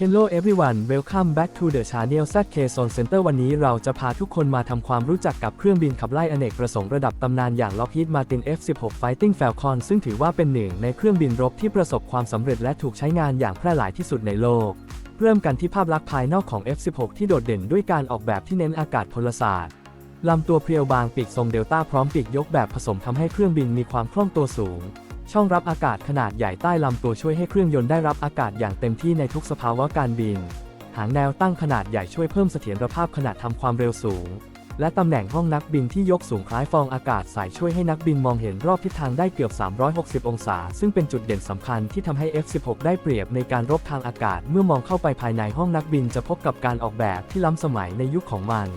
Hello everyone welcome back to the channel ZK Zone Center วันนี้เราจะพาทุกคนมาทำความรู้จักกับเครื่องบินขับไล่อเนกประสงค์ระดับตำนานอย่าง Lockheed Martin F-16 Fighting Falcon ซึ่งถือว่าเป็นหนึ่งในเครื่องบินรบที่ประสบความสำเร็จและถูกใช้งานอย่างแพร่หลายที่สุดในโลก เริ่มกันที่ภาพลักษณ์ภายนอกของ F-16 ที่โดดเด่นด้วยการออกแบบที่เน้นอากาศพลศาสตร์ลำตัวเพรียวบางปีกทรงเดลต้าพร้อมปีกยกแบบผสมทำให้เครื่องบินมีความคล่องตัวสูง ช่องรับอากาศขนาดใหญ่ใต้ลำตัวช่วยให้เครื่องยนต์ได้รับอากาศอย่างเต็มที่ในทุกสภาวะการบิน หางแนวตั้งขนาดใหญ่ช่วยเพิ่มเสถียรภาพขณะทำความเร็วสูง และตำแหน่งห้องนักบินที่ยกสูงคล้ายฟองอากาศใสช่วยให้นักบินมองเห็นรอบทิศทางได้เกือบ 360 องศา ซึ่งเป็นจุดเด่นสำคัญที่ทำให้ F-16 ได้เปรียบในการรบทางอากาศ เมื่อมองเข้าไปภายในห้องนักบินจะพบกับการออกแบบที่ล้ำสมัยในยุคของมัน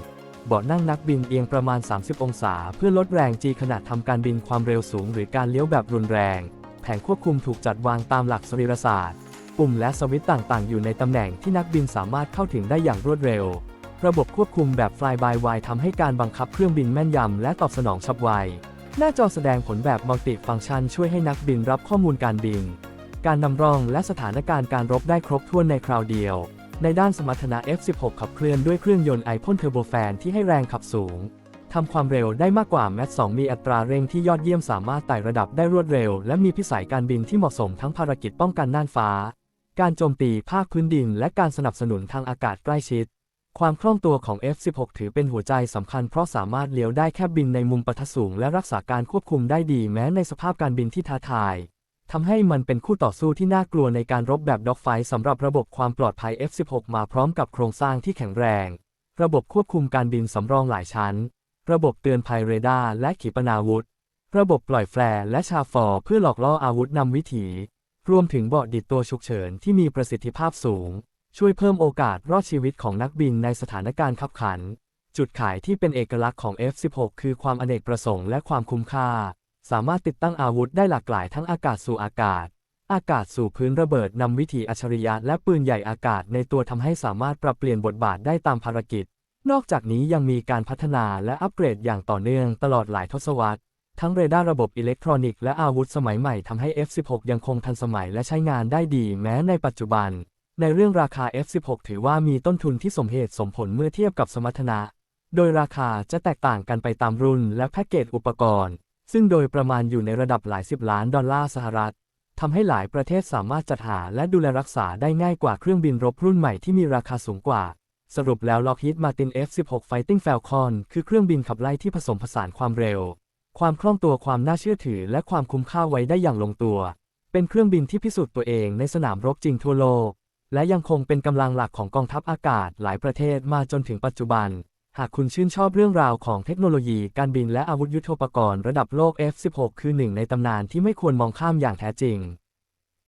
เบาะนั่งนักบินเอียงประมาณ 30 องศา เพื่อลดแรงจีขณะทำการบินความเร็วสูง หรือการเลี้ยวแบบรุนแรง แผงควบคุมถูกจัดวางตามหลักสรีรศาสตร์ ปุ่มและสวิตช์ต่างๆ อยู่ในตำแหน่งที่นักบินสามารถเข้าถึงได้อย่างรวดเร็ว ระบบควบคุมแบบ Fly by Wire ทำให้การบังคับเครื่องบินแม่นยำและตอบสนองฉับไว หน้าจอแสดงผลแบบมัลติฟังก์ชันช่วยให้นักบินรับข้อมูลการบิน การนำร่องและสถานการณ์การรบได้ครบถ้วนในคราวเดียว ในด้านสมรรถนะ F16 ขับเคลื่อนด้วยเครื่องยนต์ไอพ่นเทอร์โบแฟนที่ให้แรงขับสูงทำความเร็วได้มากกว่าแมท2มีอัตราเร่งที่ยอดเยี่ยมสามารถไต่ระดับได้รวดเร็ว และมีพิสัยการบินที่เหมาะสมทั้งภารกิจป้องกันน่านฟ้า การโจมตีภาคพื้นดิน และการสนับสนุนทางอากาศใกล้ชิด ความคล่องตัวของ F16 ถือเป็นหัวใจสำคัญเพราะสามารถเลี้ยวได้แค่บินในมุมปะทะสูง และรักษาการควบคุมได้ดีแม้ในสภาพการบินที่ท้าทาย ทำให้มันเป็นคู่ต่อสู้ที่น่ากลัวในการรบแบบด็อกไฟสำหรับระบบความปลอดภัย F16 มาพร้อมกับโครงสร้างที่แข็งแรง ระบบควบคุมการบินสำรองหลายชั้น ระบบเตือนภัยเรดาร์และขีปนาวุธ ระบบปล่อยแฟร์และชาฟอร์เพื่อหลอกล่ออาวุธนำวิถี รวมถึงเบาะดิดตัวฉุกเฉินที่มีประสิทธิภาพสูง ช่วยเพิ่มโอกาสรอดชีวิตของนักบินในสถานการณ์ขับขัน จุดขายที่เป็นเอกลักษณ์ของ F16 คือความอเนกประสงค์และความคุ้มค่า สามารถติดตั้งอาวุธได้หลากหลายทั้งอากาศสู่อากาศ อากาศสู่พื้นระเบิดนำวิถีอัจฉริยะและปืนใหญ่อากาศในตัวทำให้สามารถปรับเปลี่ยนบทบาทได้ตามภารกิจ นอกจากนี้ยังมีการพัฒนาและอัปเกรดอย่างต่อเนื่องตลอดหลายทศวรรษ ทั้งเรดาร์ระบบอิเล็กทรอนิกส์และอาวุธสมัยใหม่ทำให้ F16 ยังคงทันสมัยและใช้งานได้ดีแม้ในปัจจุบัน ในเรื่องราคา F16 ถือว่ามีต้นทุนที่สมเหตุสมผลเมื่อเทียบกับสมรรถนะ โดยราคาจะแตกต่างกันไปตามรุ่นและแพ็กเกจอุปกรณ์ ซึ่งโดยประมาณอยู่ในระดับหลายสิบล้านดอลลาร์สหรัฐทำให้หลายประเทศสามารถจัดหาและดูแลรักษาได้ง่ายกว่าเครื่องบินรบรุ่นใหม่ที่มีราคาสูงกว่า สรุปแล้ว Lockheed Martin F16 Fighting Falcon คือเครื่องบินขับไล่ที่ผสมผสานความเร็ว ความคล่องตัวความน่าเชื่อถือ และความคุ้มค่าไว้ได้อย่างลงตัว เป็นเครื่องบินที่พิสูจน์ตัวเองในสนามรบจริงทั่วโลก และยังคงเป็นกำลังหลักของกองทัพอากาศหลายประเทศมาจนถึงปัจจุบัน หากคุณชื่นชอบเรื่องราวของเทคโนโลยีการบินและอาวุธยุทโธปกรณ์ระดับโลก F16 คือหนึ่งในตำนานที่ไม่ควรมองข้ามอย่างแท้จริง